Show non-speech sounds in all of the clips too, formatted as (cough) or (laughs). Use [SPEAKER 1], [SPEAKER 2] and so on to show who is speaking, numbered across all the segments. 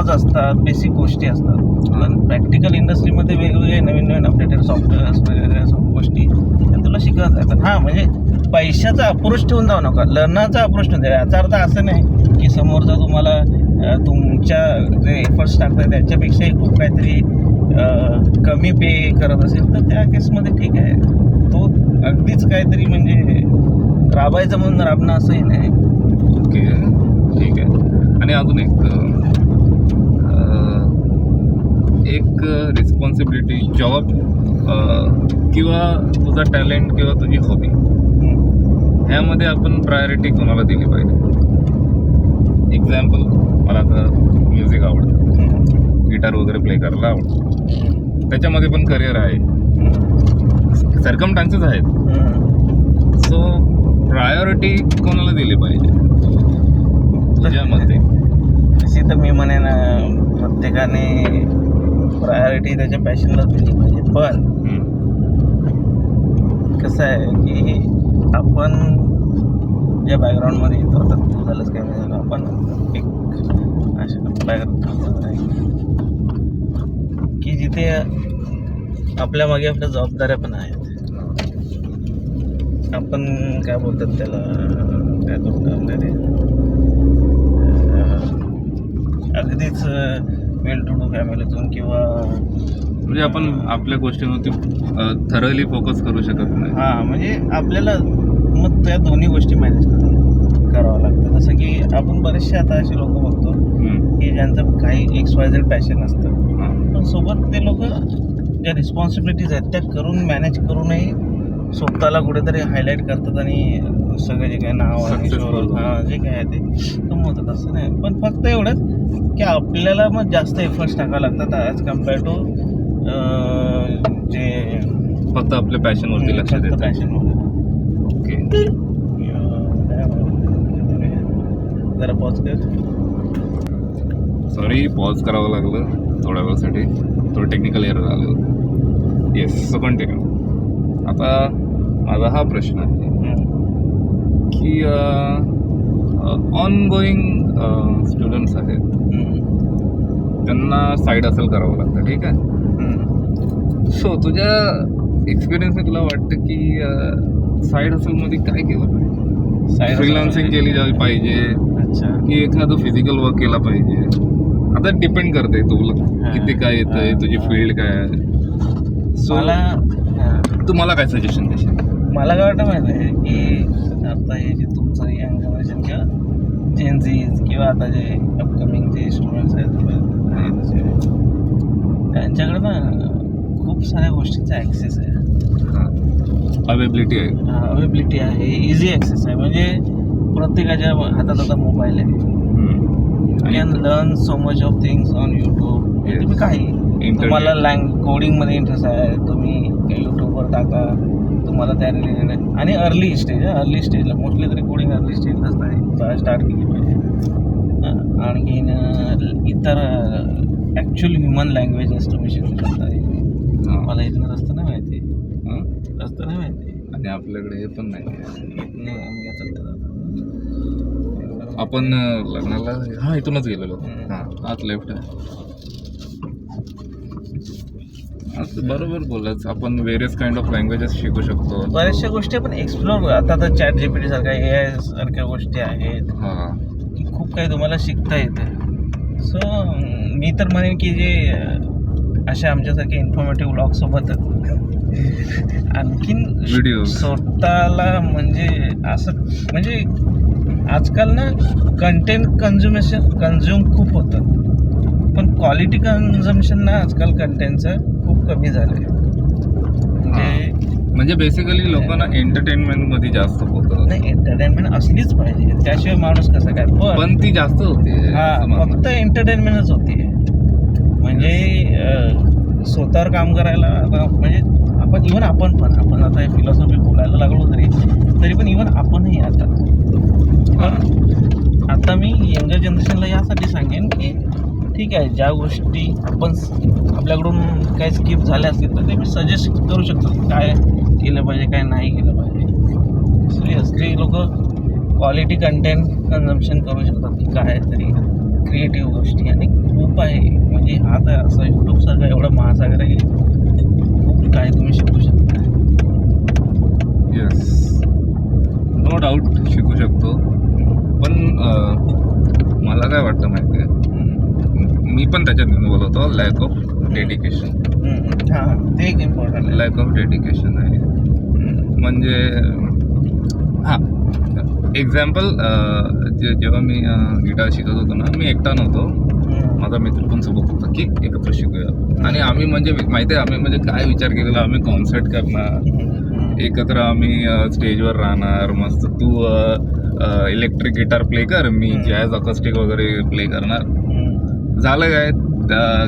[SPEAKER 1] Lodge असतात basic गोष्टी असतात. पण प्रॅक्टिकल इंडस्ट्रीमध्ये वेगवेगळे नवीन नवीन अपडेटेड सॉफ्टवेअर्स वगैरे गोष्टी तुला शिकवत जातात. हां म्हणजे पैशाचा अप्रोच ठेवून जाऊ नका. लर्नरचा अप्रोच ठेवून द्या याचा अर्थ असं नाही की समोरचा तुम्हाला तुमच्या जे एफर्ट्स टाकतात त्याच्यापेक्षाही खूप काहीतरी कमी पे करत असेल तर त्या केसमध्ये ठीक आहे. तो अगदीच काहीतरी म्हणजे राबायचं म्हणून राबणं असंही नाही.
[SPEAKER 2] ओके. ठीक आहे. आणि अजून एक एक रिस्पॉन्सिबिलिटी जॉब किंवा तुझा टॅलेंट किंवा तुझी हॉबी ह्यामध्ये आपण प्रायोरिटी कोणाला दिली पाहिजे? एक्झाम्पल मला आता म्युझिक आवडतं. गिटार वगैरे प्ले करायला आवडतं. त्याच्यामध्ये पण करिअर आहे. सरकमटान्सेस आहेत. सो प्रायोरिटी कोणाला दिली पाहिजे? तुझ्या मते
[SPEAKER 1] तशी तर मी म्हणेन प्रत्येकाने प्रायोरिटी त्याच्या पॅशनलाच दिली पाहिजे. पण. कसं आहे की आपण ज्या बॅकग्राऊंडमध्ये येतो आता तू झालंच काही नाही झालं आपण एक अशा बॅकग्राऊंड आहे. की जिथे आपल्या मागे आपल्या जबाबदाऱ्या पण आहेत. आपण काय बोलतात त्याला? काय बोलतात अगदीच वेल टू डू फॅमिलीतून किंवा
[SPEAKER 2] म्हणजे आपण आपल्या गोष्टींवरती थरली फोकस करू शकत नाही
[SPEAKER 1] हां म्हणजे आपल्याला मग त्या दोन्ही गोष्टी मॅनेज करून करावं लागतं जसं की आपण बरेचसे आता असे लोक बघतो. की ज्यांचं काही एक्स वाय झेड पॅशन असतं. पण सोबत ते लोक ज्या रिस्पॉन्सिबिलिटीज आहेत त्या करून मॅनेज करूनही स्वतःला कुठेतरी हायलाईट करतात आणि सगळे जे काही नाव. शोध हां जे काय आहे ते. कमवतात असं नाही. पण फक्त एवढंच की आपल्याला मग जास्त एफर्ट्स टाकावे लागतात ॲज कंपेअर टू जे
[SPEAKER 2] फक्त आपल्या पॅशनवरती लक्ष
[SPEAKER 1] फक्त
[SPEAKER 2] देत
[SPEAKER 1] पॅशन
[SPEAKER 2] ओके
[SPEAKER 1] जरा पॉज कर.
[SPEAKER 2] सॉरी पॉज करावं लागलं थोड्या वेळासाठी. थोडं टेक्निकल एरर आलं होतं. येस सो कंटिन्यू आता माझा हा प्रश्न आहे. की ऑन गोईंग स्टुडंट्स आहेत त्यांना साईड असेल करावं लागतं ठीक आहे सो तुझ्या एक्सपिरियन्सने तुला वाटतं की साईड हसलमध्ये काय केलं पाहिजे फ्रीलान्सिंग केली जावी पाहिजे
[SPEAKER 1] अच्छा
[SPEAKER 2] की एखादं फिजिकल वर्क केला पाहिजे आता डिपेंड करते तुला. किती काय येतंय
[SPEAKER 1] हा.
[SPEAKER 2] तुझी फील्ड काय आहे सो
[SPEAKER 1] मला.
[SPEAKER 2] तू मला काय सजेशन देशील
[SPEAKER 1] मला काय वाटतं माहिती आहे की आता हे जे तुमचं यंग जनरेशन किंवा जेन्झीज किंवा आता जे अपकमिंग जे स्टुडंट्स आहेत त्यांच्याकडे ना खूप साऱ्या गोष्टींचा ॲक्सेस आहे.
[SPEAKER 2] अवेबिलिटी आहे.
[SPEAKER 1] अवेबिलिटी आहे इझी ॲक्सेस आहे. म्हणजे प्रत्येकाच्या हातात आता मोबाईल आहे. Can learn so much of things on YouTube. तुम्ही काही. तुम्हाला लँग कोडिंगमध्ये इंटरेस्ट आहे तुम्ही यूट्यूबवर टाका. तुम्हाला त्या रिलेटेड आणि अर्ली स्टेज अर्ली स्टेजला मोस्टली तरी कोडिंग अर्ली स्टेजलाच नाही. स्टार्ट केली पाहिजे. आणखीन इतर ॲक्च्युअल ह्युमन लँग्वेजेस तुम्ही शिकू शकता. मला इथनं रस्ता नाही माहिती. रस्ता नाही माहिती.
[SPEAKER 2] आणि आपल्याकडे हे पण नाही. आपण लग्नाला हा इथूनच गेलेलो. हा. आत लेफ्ट आज बरोबर बोललाच आपण वेरियस काइंड ऑफ लँग्वेजेस शिकू शकतो.
[SPEAKER 1] बऱ्याचशा गोष्टी आपण एक्सप्लोर आता तर चॅट जीपीटी सारख्या ए आय सारख्या गोष्टी आहेत.
[SPEAKER 2] हा.
[SPEAKER 1] की खूप काही तुम्हाला शिकता येते. सो मी तर म्हणेन की जे अं, असे आमच्यासारखे इन्फॉर्मेटिव्ह ब्लॉगसोबत आणखीन
[SPEAKER 2] Videos.
[SPEAKER 1] स्वतःला म्हणजे असं म्हणजे आजकाल ना कंटेंट कन्झ्युमेशन कन्झ्युम खूप होतं. पण क्वालिटी कन्झम्शन ना आजकाल कंटेंटचं खूप कमी झालं आहे म्हणजे
[SPEAKER 2] म्हणजे बेसिकली लोकांना एंटरटेनमेंटमध्ये जास्त होतं
[SPEAKER 1] नाही एंटरटेनमेंट असलीच पाहिजे. त्याशिवाय माणूस कसं काय? पण
[SPEAKER 2] ती जास्त होते.
[SPEAKER 1] हा. फक्त एंटरटेनमेंटच होती. म्हणजे स्वतःवर काम करायला आता म्हणजे आपण इवन आपण पण आपण आता फिलॉसॉफी बोलायला लागलो तरी तरी पण इवन आपणही आता. पण आता मी यंगर जनरेशनला यासाठी सांगेन की ठीक आहे ज्या गोष्टी आपण आपल्याकडून काही स्किप झाल्या असतील तर ते मी सजेस्ट करू शकतो की काय केलं पाहिजे काय नाही केलं पाहिजे. दुसरी ते लोक क्वालिटी कंटेंट कन्झम्शन करू शकतात की काय तरी क्रिएटिव्ह गोष्टी. आणि खूप आहे म्हणजे हा तर असं यूट्यूबसारखा एवढा महासागर आहे खूप काय तुम्ही शिकू शकता.
[SPEAKER 2] येस नो डाऊट शिकू शकतो. पण मला काय वाटतं माहिती आहे मी पण त्याच्यात इन्व्हॉल्व होतो लॅक ऑफ डेडिकेशन
[SPEAKER 1] हम्म. हा ते एक इम्पॉर्टंट आहे
[SPEAKER 2] लॅक ऑफ डेडिकेशन आहे. म्हणजे हां एक्झाम्पल जे जेव्हा मी गिटार शिकत होतो ना मी एकटा नव्हतो. माझा मित्र पण सोबत होता की एकत्र शिकूया आणि आम्ही म्हणजे माहिती आहे आम्ही म्हणजे काय विचार केलेला आम्ही कॉन्सर्ट करणार. एकत्र आम्ही स्टेजवर राहणार मस्त तू इलेक्ट्रिक गिटार प्ले कर मी. जॅज अकॉस्टिक वगैरे प्ले करणार. झालं काय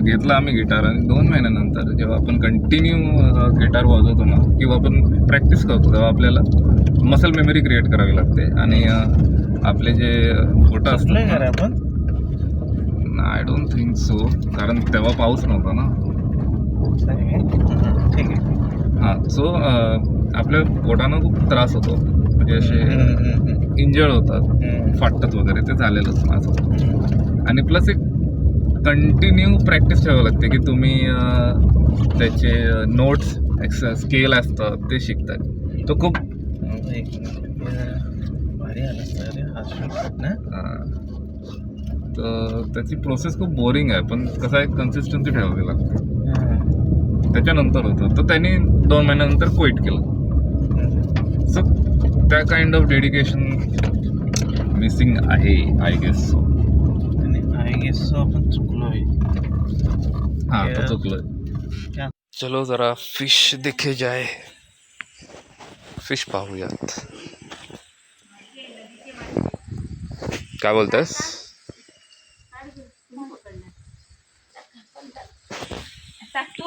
[SPEAKER 2] घेतला आम्ही गिटार आणि दोन महिन्यानंतर जेव्हा आपण कंटिन्यू गिटार वाजवतो ना किंवा आपण प्रॅक्टिस करतो तेव्हा आपल्याला मसल मेमरी क्रिएट करावी लागते आणि आपले जे
[SPEAKER 1] रे
[SPEAKER 2] असतात
[SPEAKER 1] आपण
[SPEAKER 2] आय डोंट थिंक सो कारण तेव्हा पाऊस नव्हता ना.
[SPEAKER 1] ठीक आहे
[SPEAKER 2] हां सो आपल्या बोटांना खूप त्रास होतो म्हणजे असे. इंजर्ड होतात. फाटतात वगैरे ते झालेलंच माझं. आणि प्लस एक कंटिन्यू प्रॅक्टिस ठेवावं लागते की तुम्ही त्याचे नोट्स स्केल असतात ते शिकतात. तो खूप तर त्याची प्रोसेस खूप बोरिंग आहे पण कसं आहे कन्सिस्टन्सी ठेवावी लागते. त्याच्यानंतर होतं. तर त्यांनी दोन महिन्यानंतर क्विट केलं. सो त्या काइंड ऑफ डेडिकेशन मिसिंग आहे आय गेस सो
[SPEAKER 1] आणि आय गेस आपण चुकलोय
[SPEAKER 2] हां. तो चुकलं? चलो जरा फिश दिखे जाए फिश पाहूयात काय बोलतेस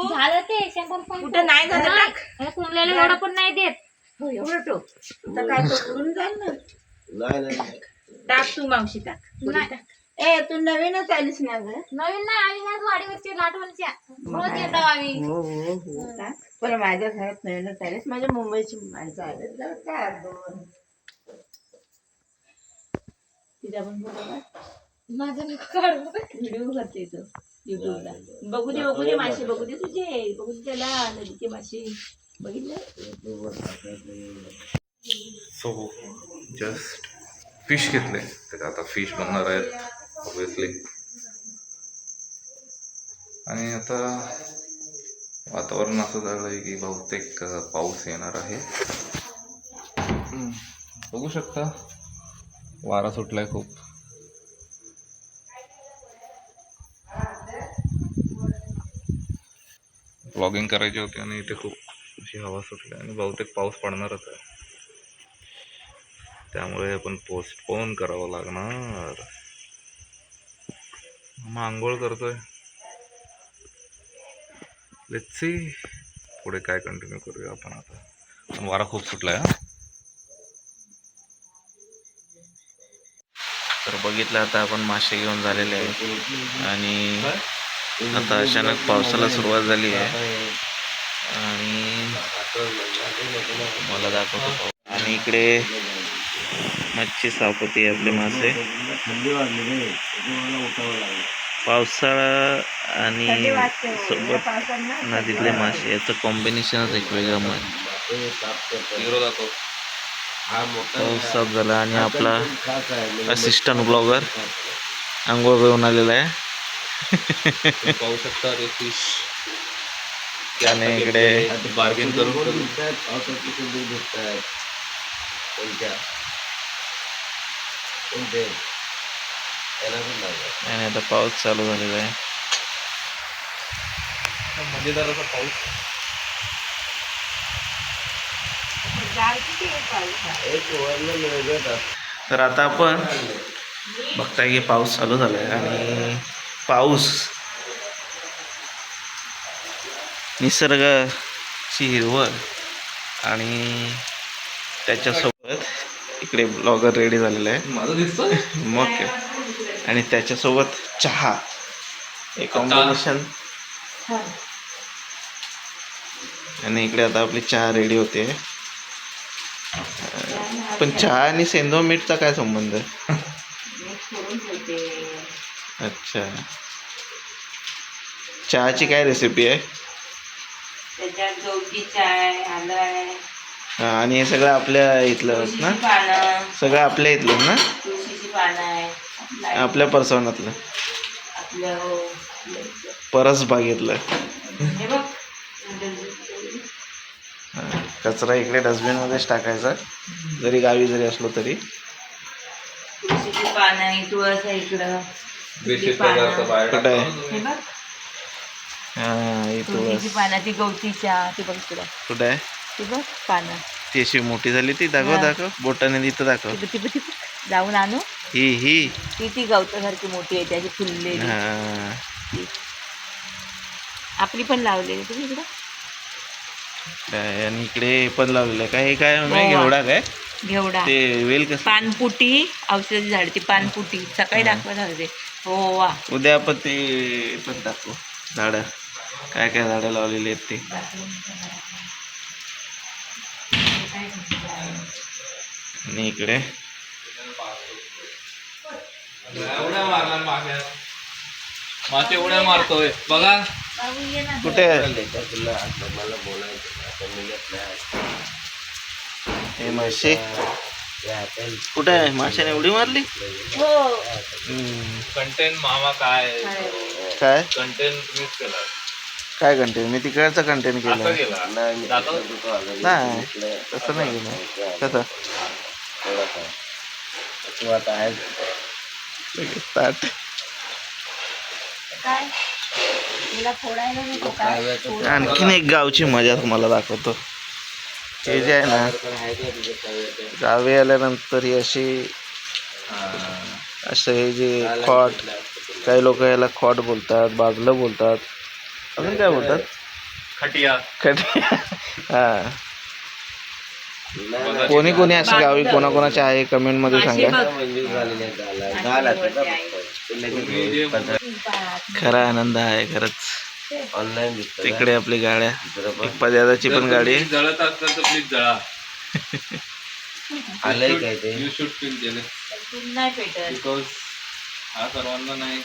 [SPEAKER 3] झालं ते शंभर पण
[SPEAKER 4] कुठं नाही झालं टाक.
[SPEAKER 3] हे एवढं पण नाही देत
[SPEAKER 4] आता काय तो करून जाईल ना टाक तू मावशी टाक पुरी
[SPEAKER 3] नाही.
[SPEAKER 4] टाक. ए तू नवीनच आलीस ना ग.
[SPEAKER 3] नवीन नाही आम्ही वाडीवरची लाटवणच्या. रोज येतो आम्ही.
[SPEAKER 4] हो हो हो. पण माझ्या घरात नवीनच आलीस. माझ्या मुंबईची माणसं आलीत. जरा काय दोन पण
[SPEAKER 3] माझं नको काढू
[SPEAKER 4] व्हिडिओ करते तो युट्यूबला. बघू दे बघू दे मासे बघू दे तुझे. बघू दे त्याला नदीचे मासे. बघितले?
[SPEAKER 2] सो जस्ट फिश घेतले. त्याच्यात आता फिश बनणार आहेत. ऑब्विसली आणि आता वातावरण असं झालं आहे की बहुतेक पाऊस येणार आहे. बघू शकता. वारा सुटलाय खूप. ब्लॉगिंग करायची होती आणि इथे खूप अशी हवा सुटली आणि बहुतेक पाऊस पडणारच आहे. त्यामुळे आपण पोस्टपोन करावं लागणार. आंघोळ करतोय. लेट्स सी पुढे काय कंटिन्यू करूया आपण आता. पण वारा खूप सुटलाय हा.
[SPEAKER 1] तर बघितलं आता आपण मासे घेऊन झालेले आहे आणि आता अचानक पावसाला सुरुवात झाली आहे. आणि मला दाखवतो. आणि इकडे मच्छी सापती आहे आपले मासे. पावसाळा आणि सोबत नदीतले मासे याचं कॉम्बिनेशनच एक वेगळं पाऊस चालू झाला आणि आपला असिस्टंट ब्लॉगर आंघोळ करून आलेला आहे.
[SPEAKER 2] पाहू शकता रे फिश
[SPEAKER 1] त्याने इकडे
[SPEAKER 2] बार्गेन करून
[SPEAKER 1] आणि आता पाऊस चालू झालेला आहे.
[SPEAKER 2] मजेदार असा पाऊस.
[SPEAKER 1] तर आता आपण बघताय की पाऊस चालू झाला आहे आणि पाऊस निसर्गाची हिरवळ आणि त्याच्यासोबत इकडे ब्लॉगर रेडी झालेला आहे.
[SPEAKER 2] माझं दिसतोय?
[SPEAKER 1] मग. आणि त्याच्यासोबत चहा. हे कॉम्बिनेशन आणि इकडे आता आपली चहा रेडी होते. पण चहा आणि सेंदो मीठचा काय संबंध अच्छा. चहाची काय रेसिपी आहे? आणि हे सगळं आपल्या इथलंच ना? सगळं आपल्या इथलं ना
[SPEAKER 4] तुळशीची पानं आहे आपलं
[SPEAKER 1] आपल्या परसवनातलं. परस बागेतलं.
[SPEAKER 4] बघ.
[SPEAKER 1] कचरा इकडे डस्टबिनमध्येच टाकायचा. जरी गावी जरी असलो तरी.
[SPEAKER 4] तुळशीची पानं तुळस आहे इकडं. पानं.
[SPEAKER 1] कुठं आहे?
[SPEAKER 4] हे बघ.
[SPEAKER 1] हा ही तुळस.
[SPEAKER 4] तुळशीची पानं ती गवतीच्या ती बघ इकडं.
[SPEAKER 1] कुठं आहे?
[SPEAKER 4] ती बघ पानं.
[SPEAKER 1] ती अशी मोठी झाली ती दाखव
[SPEAKER 4] हा.
[SPEAKER 1] दाखव. बोटाने तिथं दाखव.
[SPEAKER 4] जाऊन आणू.
[SPEAKER 1] ही ही.
[SPEAKER 4] ती ती गवतासारखी मोठी आहे त्याची फुललेली.
[SPEAKER 1] हा.
[SPEAKER 4] ती. आपली पण लावलेली तुम्ही इकडं?
[SPEAKER 1] काय आणि इकडे हे पण लावलेलं काय हे काय नाही
[SPEAKER 4] गोवा.
[SPEAKER 1] घेवडा काय?
[SPEAKER 4] घेवडा.
[SPEAKER 1] ते वेल कसं?
[SPEAKER 4] पानपुटी औषधी झाड ती पानपुटी. सकाळी
[SPEAKER 1] हा.
[SPEAKER 4] दाखवत होते हो वा.
[SPEAKER 1] उद्या आपण ते पण दाखवू. झाडं. काय काय झाडं लावलेली आहेत ते? आणि इकडे.
[SPEAKER 2] मासे उड्या मारतोय. बघा.
[SPEAKER 1] कुठे आहे? हे मासे कुठे आहे? माशाने उडी मारली?
[SPEAKER 4] हो.
[SPEAKER 1] हम्म.
[SPEAKER 2] कंटेंट मामा काय
[SPEAKER 1] काय?
[SPEAKER 2] कंटेंट तुम्हीच केला.
[SPEAKER 1] काय कंटेंट मी तिकडचा कंटेंट
[SPEAKER 2] असं
[SPEAKER 1] केलं. नाही तसं नाही केलं कसं. (laughs) आणखीन एक गावची मजा तुम्हाला दाखवतो. हे जे आहे ना गावी आल्यानंतर ही अशी असं हे जे खॉट काही लोक याला खॉट बोलतात बाजलं बोलतात. अजून काय बोलतात?
[SPEAKER 2] खटिया.
[SPEAKER 1] खट हा. कोणी कोणी असं गावी कोणाकोणाच्या आहे?
[SPEAKER 4] कमेंटमध्ये
[SPEAKER 1] सांगा. खरा आनंद आहे खरंच. तिकडे आपली गाड्या. पदयात्राची पण गाडी.
[SPEAKER 2] जळत असतात तर प्लीज जळा. (laughs)
[SPEAKER 5] आलंय काय ते?
[SPEAKER 2] यू शूड फील जेलस
[SPEAKER 4] तून नाही पेटत
[SPEAKER 2] बिकॉज हा सर्वांना नाही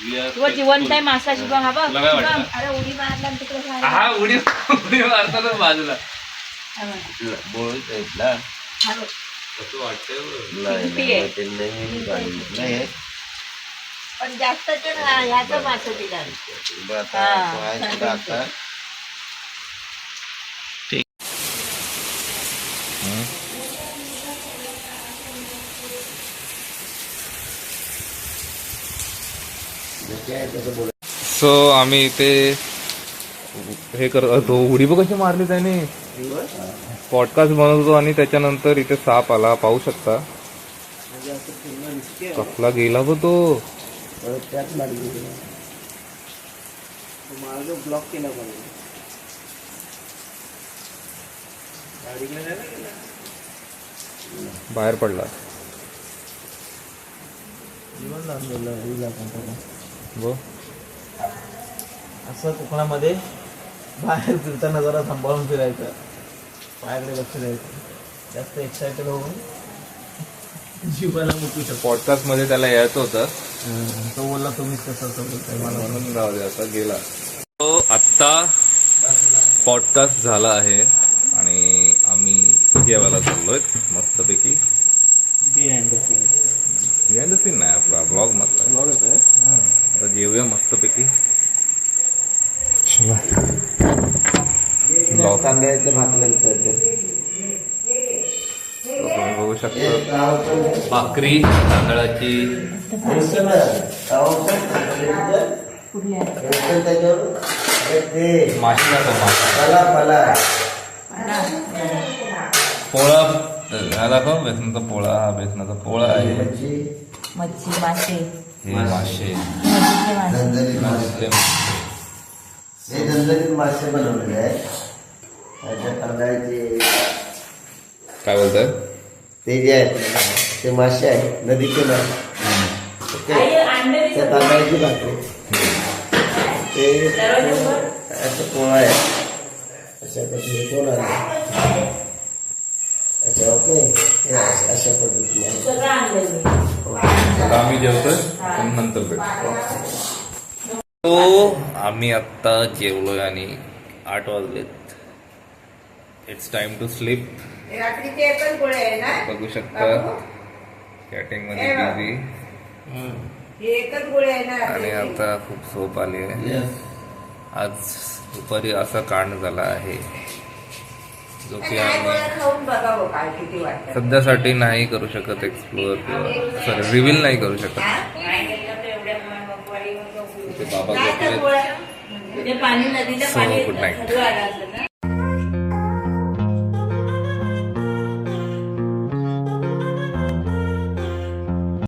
[SPEAKER 4] किंवा जिवंत आहे. मासा शिवा हा बघ
[SPEAKER 2] तुला?
[SPEAKER 4] शिवम, अरे उडी मारला आणि तिकडे.
[SPEAKER 2] हा उडी उडी मारताना बाजूला
[SPEAKER 4] हा बघ.
[SPEAKER 5] बोळ टाईपला
[SPEAKER 4] हा बघ.
[SPEAKER 2] कसं वाटतंय
[SPEAKER 4] किती आहे?
[SPEAKER 5] ते नवीन गाडी नाही
[SPEAKER 4] पण जास्त ते ना- ह्याचं मासे दिलं
[SPEAKER 5] बरं, आता
[SPEAKER 4] हा.
[SPEAKER 5] आता जे आहे तसं बोल
[SPEAKER 2] सो आम्ही इथे हे करतो उडी बघ कशी मारली त्याने? पॉडकास्ट बनवतो आणि त्याच्यानंतर इथे साप आला. पाहू शकता. कसला गेला ब तो.
[SPEAKER 1] ब्लॉक केला
[SPEAKER 2] बाहेर पडला.
[SPEAKER 1] असं कोकणामध्ये बाहेर फिरताना जरा सांभाळून फिरायचं. पायाकडे लक्ष द्यायचं. जास्त एक्सायटेड होऊन जीवाला मुकू शकतो.
[SPEAKER 2] पॉडकास्टमध्ये त्याला यायचं होतं.
[SPEAKER 1] तो बोलला तुम्हीच कसं मला
[SPEAKER 2] म्हणून राहू दे. आता गेला. तो आत्ता पॉडकास्ट झाला आहे आणि आम्ही जेवायला चाललोय मस्तपैकी
[SPEAKER 1] behind the scenes
[SPEAKER 2] behind the scene नाही आपला ब्लॉग मधला
[SPEAKER 1] बघत आहे
[SPEAKER 2] आता जेवूया मस्तपैकी ब्लॉग
[SPEAKER 5] तांदळाचं भाकल्यानंतर
[SPEAKER 2] तुम्ही बघू शकता भाकरी तांदळाची. माशी माशी पोळा दाखव बेसनाचा पोळा हा बेसनाचा पोळा आहे.
[SPEAKER 4] मच्छी मासे.
[SPEAKER 2] हे मासे.
[SPEAKER 5] हे नंदनीत मासे बनवलेले आहे
[SPEAKER 2] काय बोलताय?
[SPEAKER 5] ते जे आहेत ते मासे आहेत नदीचे मासे. ओके? त्या तांदळाची भाकरी. ते असं पोळा आहे? अशा पद्धतीने पोळा आहे? अच्छा ओके. हे अशा पद्धतीने
[SPEAKER 2] आम्ही जेवतोय नंतर भेटू. तो आम्ही आत्ता जेवलोय आणि आठ वाजलेत. इट्स टाइम टू स्लीप
[SPEAKER 4] रात्रीचे एकच गोळे आहे ना?
[SPEAKER 2] बघू शकता. कॅटिंगमध्ये बिझी
[SPEAKER 4] हे एकच गोळे आहे ना
[SPEAKER 2] आणि आता खूप झोप आली आहे.
[SPEAKER 5] येस
[SPEAKER 2] आज दुपारी असा कांड झाला आहे. जो की आम्ही.
[SPEAKER 4] गोळ्या खाऊन बघावं काय किती वाटतं.
[SPEAKER 2] सध्यासाठी नाही करू शकत एक्सप्लोअर किंवा सॉरी रिव्हील नाही करू शकत. बाबा
[SPEAKER 4] काय त्या